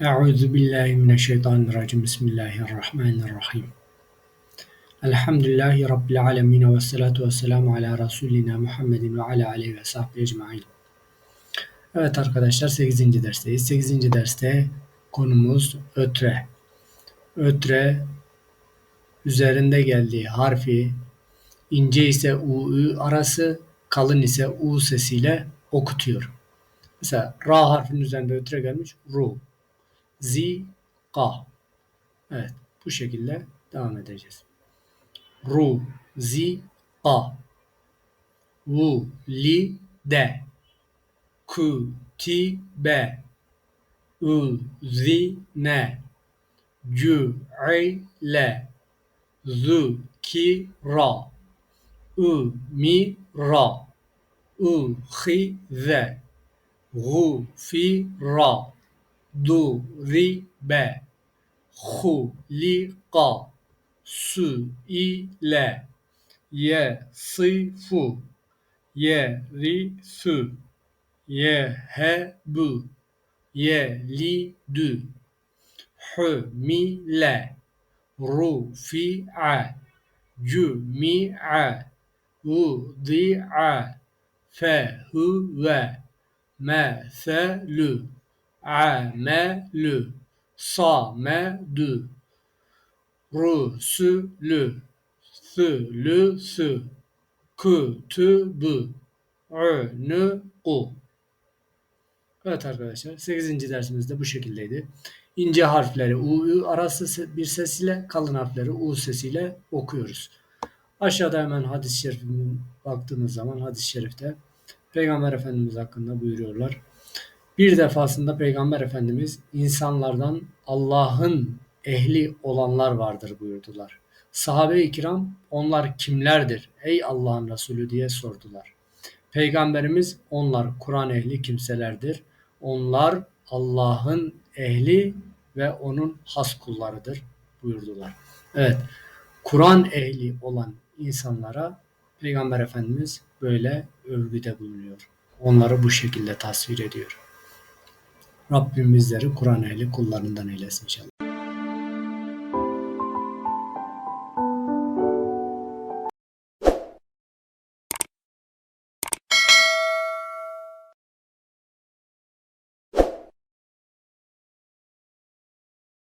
Euzu billahi mineşşeytanirracim. Bismillahirrahmanirrahim. Elhamdülillahi Rabbil alemin ve salatu ve selamu ala Resulina Muhammedin ve ala aleyhi ve sahbihi ecmain. Evet arkadaşlar 8. dersteyiz. 8. derste konumuz ötre. Ötre üzerinde geldiği harfi ince ise u arası, kalın ise u sesiyle okutuyor. Mesela ra harfinin üzerinde ötre gelmiş ru zi. Evet, bu şekilde devam edeceğiz. Ru, zi, ka. Vu, li, de. Ku, ti, be. U, zi, ne. Cu, i, le. Zu, ki, ra. U, mi, ra. U, hi, ze. Gu, fi, ra duribe. Hulika suile. Yesifu. Yerisu. Yehebu. Yelidu. Humile rufi'a. Cumi'a. Udi'a fehuve. Meselu amelü, samedu, rusulü, sülüsü, kütübü, ünuku. Evet arkadaşlar 8. dersimiz de bu şekildeydi. İnce harfleri U, Ü arası bir sesiyle kalın harfleri U sesiyle okuyoruz. Aşağıda hemen hadis-i şerifinin baktığımız zaman hadis-i şerifte Peygamber Efendimiz hakkında buyuruyorlar. Bir defasında Peygamber Efendimiz insanlardan Allah'ın ehli olanlar vardır buyurdular. Sahabe-i kiram onlar kimlerdir ey Allah'ın Resulü diye sordular. Peygamberimiz onlar Kur'an ehli kimselerdir. Onlar Allah'ın ehli ve onun has kullarıdır buyurdular. Evet Kur'an ehli olan insanlara Peygamber Efendimiz böyle övgüde bulunuyor. Onları bu şekilde tasvir ediyor. Rabbim bizleri Kur'an ehli kullarından eylesin inşallah.